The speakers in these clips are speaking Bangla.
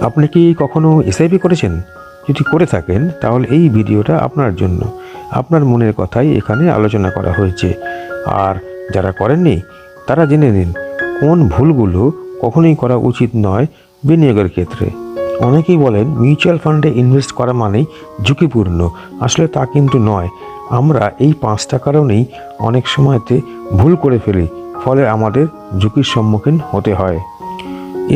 আপনি কি কখনো এসআইপি করেছেন? যদি করে থাকেন, তাহলে এই ভিডিওটা আপনার জন্য। আপনার মনের কথাই এখানে আলোচনা করা হয়েছে। আর যারা করেননি, তারা জেনে নিন, কোন ভুলগুলো কখনোই করা উচিত নয় বিনিয়োগের ক্ষেত্রে। অনেকেই বলেন, মিউচুয়াল ফান্ডে ইনভেস্ট করা মানেই ঝুঁকিপূর্ণ। আসলে তা কিন্তু নয়। আমরা এই পাঁচটা কারণেই অনেক সময়তে ভুল করে ফেলি, ফলে আমাদের ঝুঁকির সম্মুখীন হতে হয়।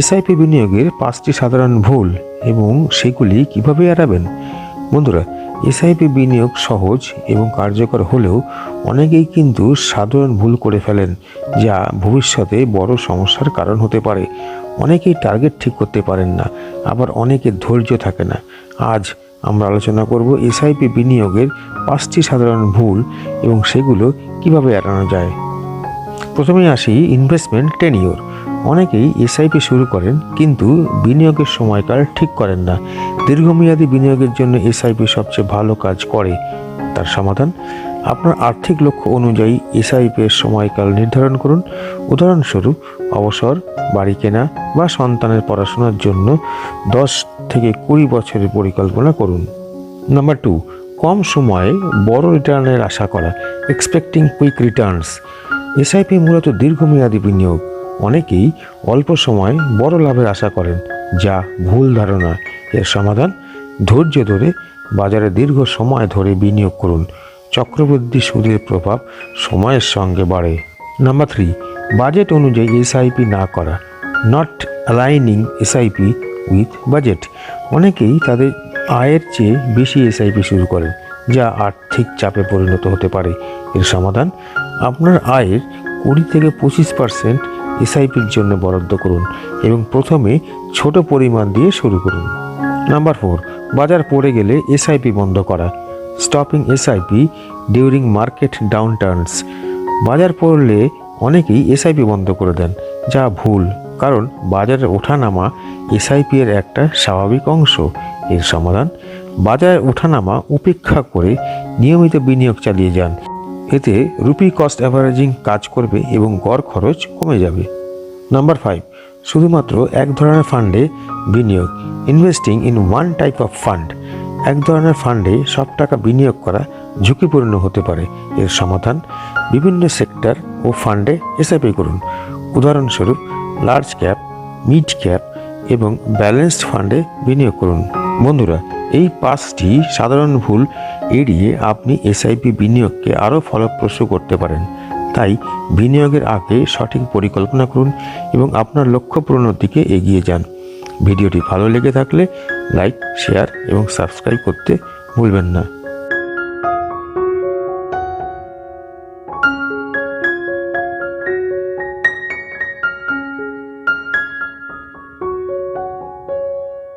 এসআইপি বিনিয়োগের পাঁচটি সাধারণ ভুল এবং সেগুলি কীভাবে এড়াবেন? বন্ধুরা, এসআইপি বিনিয়োগ সহজ এবং কার্যকর হলেও অনেকেই কিন্তু সাধারণ ভুল করে ফেলেন, যা ভবিষ্যতে বড় সমস্যার কারণ হতে পারে। অনেকেই টার্গেট ঠিক করতে পারেন না, আবার অনেকের ধৈর্য থাকে না। আজ আমরা আলোচনা করব এসআইপি বিনিয়োগের পাঁচটি সাধারণ ভুল এবং সেগুলো কীভাবে এড়ানো যায়। প্রথমে আসি ইনভেস্টমেন্ট টেনিওর। অনেকেই এসআইপি শুরু করেন, কিন্তু বিনিয়োগের সময়কাল ঠিক করেন না। দীর্ঘমেয়াদী বিনিয়োগের জন্য এসআইপি সবচেয়ে ভালো কাজ করে। তার সমাধান, আপনার আর্থিক লক্ষ্য অনুযায়ী এসআইপি এর সময়কাল নির্ধারণ করুন। উদাহরণস্বরূপ, অবসর, বাড়ি কেনা বা সন্তানের পড়াশোনার জন্য দশ থেকে কুড়ি বছরের পরিকল্পনা করুন। নাম্বার টু, কম সময়ে বড় রিটার্নের আশা করা এক্সপেক্টিং কুইক রিটার্নস এসআইপি মূলত দীর্ঘমেয়াদী বিনিয়োগ। অনেকেই অল্প সময় বড় লাভের আশা করেন, যা ভুল ধারণা। এর সমাধান ধৈর্য ধরে বাজারে দীর্ঘ সময় ধরে বিনিয়োগ করুন। চক্রবৃদ্ধি সুদের প্রভাব সময়ের সঙ্গে বাড়ে। নাম্বার থ্রি, বাজেট অনুযায়ী এসআইপি না করা। Not aligning SIP with budget অনেকেই তাদের আয়ের চেয়ে বেশি এসআইপি শুরু করেন, যা আর্থিক চাপে পরিণত হতে পারে। এর সমাধান, আপনার আয়ের কুড়ি থেকে পঁচিশ পার্সেন্ট এসআইপির জন্য বরাদ্দ করুন এবং প্রথমে ছোট পরিমাণ দিয়ে শুরু করুন। নাম্বার ফোর, বাজার পড়ে গেলে এসআইপি বন্ধ করা। Stopping SIP during market downturns বাজার পড়লে অনেকেই এসআইপি বন্ধ করে দেন, যা ভুল, কারণ বাজারের ওঠানামা এসআইপি এর একটা স্বাভাবিক অংশ। এর সমাধান বাজারের ওঠানামা উপেক্ষা করে নিয়মিত বিনিয়োগ চালিয়ে যান। এতে রুপি কস্ট অ্যাভারেজিং কাজ করবে এবং গড় খরচ কমে যাবে। নাম্বার ফাইভ শুধুমাত্র এক ধরনের ফান্ডে বিনিয়োগ investing in one type of fund এক ধরনের ফান্ডে সব টাকা বিনিয়োগ করা ঝুঁকিপূর্ণ হতে পারে। এর সমাধান বিভিন্ন সেক্টর ও ফান্ডে এসআইপি করুন। উদাহরণস্বরূপ লার্জ ক্যাপ মিড ক্যাপ এবং ব্যালেন্সড ফান্ডে বিনিয়োগ করুন। বন্ধুরা এই পাঁচটি সাধারণ ভুল এড়িয়ে আপনি এসআইপি বিনিয়োগকে আরও ফলপ্রসূ করতে পারেন। তাই বিনিয়োগের আগে সঠিক পরিকল্পনা করুন এবং আপনার লক্ষ্য পূরণের দিকে এগিয়ে যান। ভিডিওটি ভালো লেগে থাকলে লাইক, শেয়ার এবং সাবস্ক্রাইব করতে ভুলবেন না।